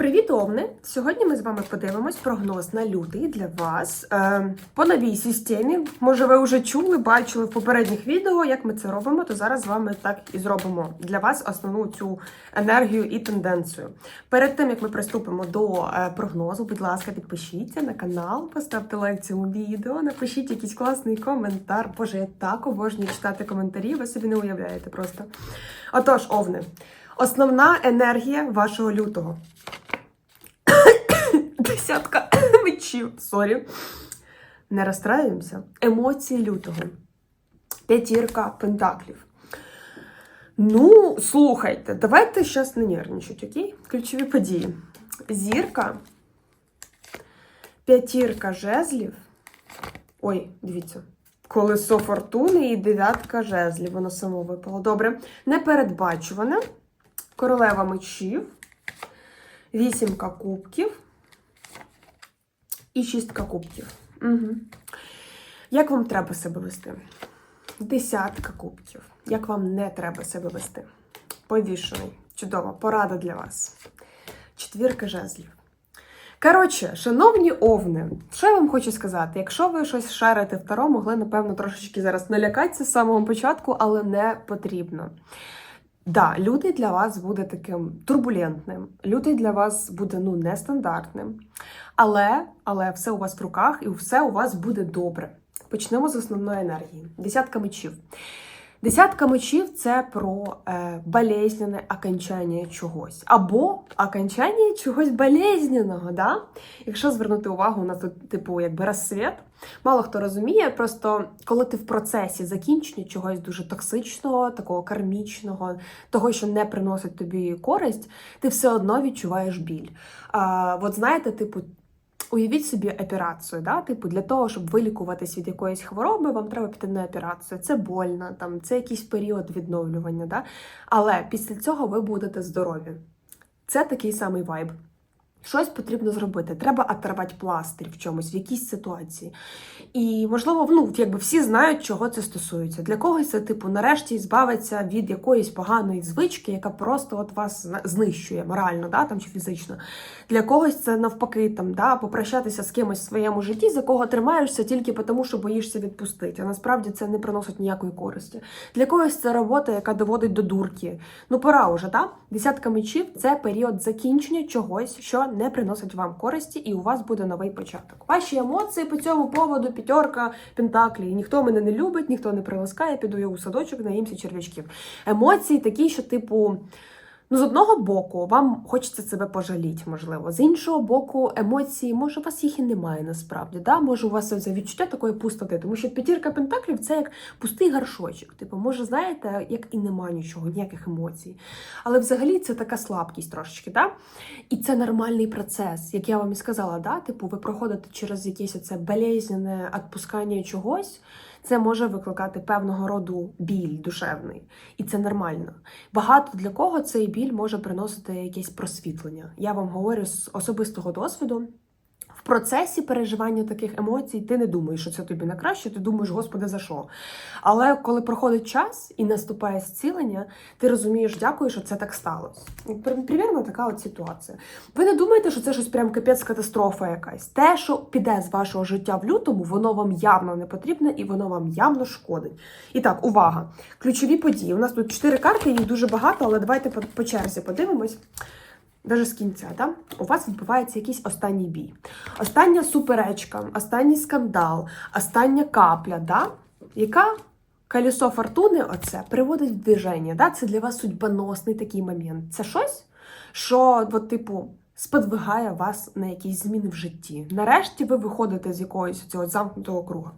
Привіт, Овни! Сьогодні ми з вами подивимось прогноз на лютий для вас е, по новій системі. Може, ви вже чули, бачили в попередніх відео, як ми це робимо, то зараз з вами так і зробимо для вас основну цю енергію і тенденцію. Перед тим як ми приступимо до е, прогнозу, будь ласка, підпишіться на канал, поставте лайк цьому відео, напишіть якийсь класний коментар. Боже, я так обожнюю читати коментарі, ви собі не уявляєте просто. Отож, Овни, основна енергія вашого лютого. Десятка мечів. Сорі. Не розстраюємося. Емоції лютого. П'ятірка пентаклів. Ну, слухайте, давайте зараз не нервничать, окей? Ключові події. Зірка, п'ятірка жезлів. Ой, дивіться. Колесо фортуни і дев'ятка жезлів. Воно само випало. Добре. Непередбачуване. Королева мечів. Вісімка кубків і шістка кубків. Угу. Як вам треба себе вести? Десятка кубків. Як вам не треба себе вести? Повішений. Чудово, порада для вас. Четвірка жезлів. Коротше, шановні овни, що я вам хочу сказати? Якщо ви щось шарите в таро, могли, напевно, трошечки зараз налякатися з самого початку, але не потрібно. Да, лютий для вас буде таким турбулентним, лютий для вас буде ну нестандартним. Але, але все у вас в руках і все у вас буде добре. Почнемо з основної енергії. Десятка мечів. Десятка мечів це про е, болезненне окончання чогось. Або окончання чогось болезненного. Да? Якщо звернути увагу на тут, типу, якби розсвіт, мало хто розуміє, просто коли ти в процесі закінчення чогось дуже токсичного, такого кармічного, того, що не приносить тобі користь, ти все одно відчуваєш біль. А, От знаєте, типу. Уявіть собі операцію, да? типу, для того, щоб вилікуватись від якоїсь хвороби, вам треба піти на операцію. Це больно, там, це якийсь період відновлювання. Да? Але після цього ви будете здорові. Це такий самий вайб. Щось потрібно зробити. Треба оторвати пластир в чомусь, в якійсь ситуації. І, можливо, ну, якби всі знають, чого це стосується. Для когось це, типу, нарешті збавиться від якоїсь поганої звички, яка просто от вас знищує морально, да, там, чи фізично. Для когось це навпаки, там, да, попрощатися з кимось в своєму житті, за кого тримаєшся тільки тому, що боїшся відпустити. А насправді це не приносить ніякої користі. Для когось це робота, яка доводить до дурки. Ну, пора уже, да? Десятка мечів це період закінчення чогось, що не приносить вам користі, і у вас буде новий початок. Ваші емоції по цьому поводу п'ятерка пентаклі. Ніхто мене не любить, ніхто не приласкає, піду я у садочок, наїмся черв'ячків. Емоції такі, що, типу. Ну, з одного боку, вам хочеться себе пожаліти, можливо. З іншого боку, емоції, може, у вас їх і немає насправді. Да? Може, у вас це відчуття такої пустоти, тому що п'ятірка пентаклів це як пустий гаршочок. Типу, може, знаєте, як і нема нічого, ніяких емоцій. Але взагалі це така слабкість трошечки. Да? І це нормальний процес, як я вам і сказала, да? типу, ви проходите через якесь оце болезненне відпускання чогось. Це може викликати певного роду біль душевний, і це нормально. Багато для кого цей біль може приносити якесь просвітлення. Я вам говорю з особистого досвіду. В процесі переживання таких емоцій ти не думаєш, що це тобі на краще, ти думаєш, Господи, за що? Але коли проходить час і наступає зцілення, ти розумієш, дякую, що це так сталося. Примірно така от ситуація. Ви не думаєте, що це щось прям капець катастрофа якась. Те, що піде з вашого життя в лютому, воно вам явно не потрібне і воно вам явно шкодить. І так, увага! Ключові події. У нас тут чотири карти, їх дуже багато, але давайте по, черзі подивимось. Даже з кінця, да? у вас відбувається якийсь останній бій. Остання суперечка, останній скандал, остання капля, да? яка колесо фортуни оце приводить в движення. Да? Це для вас судьбоносний такий момент. Це щось, що, от, типу, сподвигає вас на якісь зміни в житті. Нарешті ви виходите з якогось цього замкнутого круга.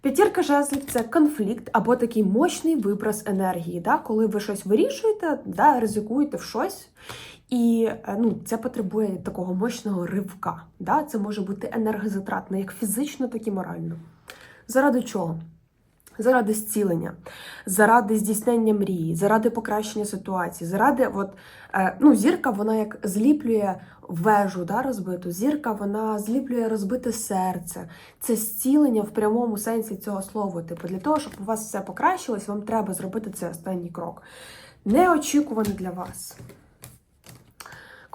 П'ятірка жезлів це конфлікт або такий мощний виброс енергії, да? коли ви щось вирішуєте, да? ризикуєте в щось. І ну, це потребує такого мощного ривка. Да? Це може бути енергозатратно як фізично, так і морально. Заради чого? заради зцілення, заради здійснення мрії, заради покращення ситуації, заради от, е, ну, зірка, вона як зліплює вежу да, розбиту. Зірка вона зліплює розбите серце. Це зцілення в прямому сенсі цього слова. Типу, для того, щоб у вас все покращилось, вам треба зробити цей останній крок. Неочікувано для вас.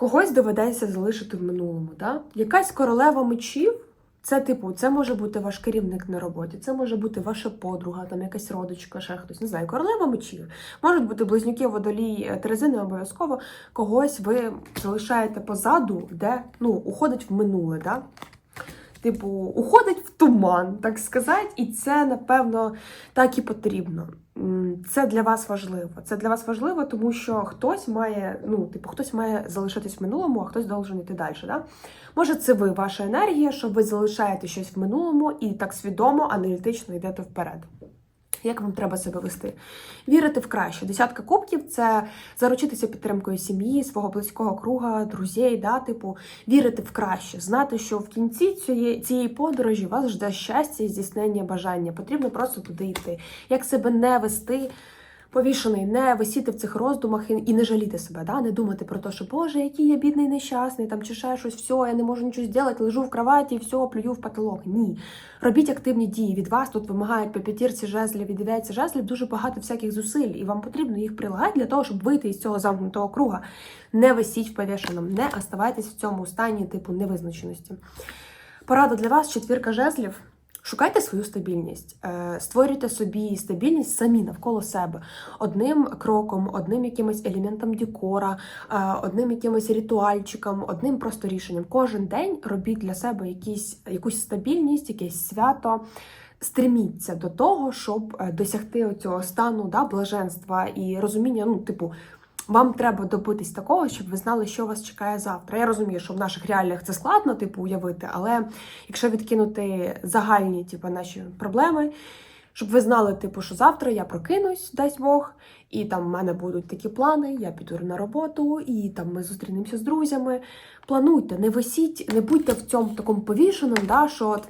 Когось доведеться залишити в минулому. Да? Якась королева мечів. Це, типу, це може бути ваш керівник на роботі, це може бути ваша подруга, там якась родичка, ще хтось, не знаю, королева мечів. Можуть бути близнюки водолій е, Терезини, обов'язково когось ви залишаєте позаду, де ну, уходить в минуле. Да? Типу, уходить в туман, так сказати, і це, напевно, так і потрібно. Це для вас важливо. Це для вас важливо, тому що хтось має, ну, типу, хтось має залишитись в минулому, а хтось должен йти далі. Да? Може, це ви, ваша енергія, що ви залишаєте щось в минулому і так свідомо, аналітично йдете вперед. Як вам треба себе вести? Вірити в краще. Десятка кубків це заручитися підтримкою сім'ї, свого близького круга, друзей, да, типу, вірити в краще, знати, що в кінці цієї, цієї подорожі вас жде щастя і здійснення бажання. Потрібно просто туди йти. Як себе не вести, повішений, не висіти в цих роздумах і, і не жаліти себе, да? не думати про те, що Боже, який я бідний нещасний, там чи ще щось, все, я не можу нічого зробити, лежу в кроваті, все, плюю в потолок. Ні. Робіть активні дії. Від вас тут вимагають по п'ятірці жезлів і дев'ятці жезлів дуже багато всяких зусиль, і вам потрібно їх прилагати для того, щоб вийти із цього замкнутого круга. Не висіть в повішеному, не оставайтесь в цьому стані типу невизначеності. Порада для вас четвірка жезлів. Шукайте свою стабільність, Е, створюйте собі стабільність самі навколо себе одним кроком, одним якимось елементом декора, е, одним якимось ритуальчиком, одним просто рішенням. Кожен день робіть для себе якісь, якусь стабільність, якесь свято. Стреміться до того, щоб е, досягти цього стану да, блаженства і розуміння, ну, типу, вам треба добитись такого, щоб ви знали, що вас чекає завтра. Я розумію, що в наших реаліях це складно, типу, уявити, але якщо відкинути загальні, типу, наші проблеми, щоб ви знали, типу, що завтра я прокинусь, дасть Бог, і там в мене будуть такі плани, я піду на роботу, і там ми зустрінемося з друзями. Плануйте, не висіть, не будьте в цьому такому повішеному, да, що от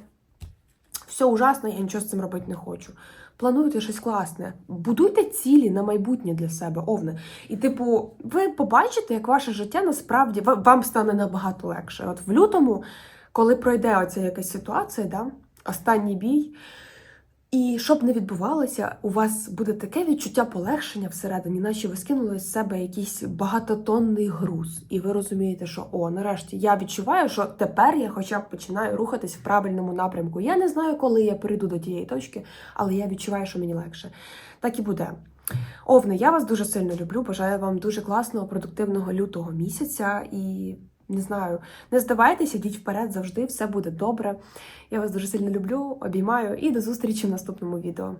все ужасно, я нічого з цим робити не хочу. Плануйте щось класне, будуйте цілі на майбутнє для себе, овне. І, типу, ви побачите, як ваше життя насправді вам стане набагато легше. От в лютому, коли пройде оця якась ситуація, да, останній бій, і щоб не відбувалося, у вас буде таке відчуття полегшення всередині, наче ви скинули з себе якийсь багатотонний груз. І ви розумієте, що о, нарешті я відчуваю, що тепер я хоча б починаю рухатись в правильному напрямку. Я не знаю, коли я перейду до тієї точки, але я відчуваю, що мені легше. Так і буде. Овне, я вас дуже сильно люблю. Бажаю вам дуже класного, продуктивного лютого місяця і. Не знаю, не здавайтеся, йдіть вперед завжди, все буде добре. Я вас дуже сильно люблю, обіймаю і до зустрічі в наступному відео.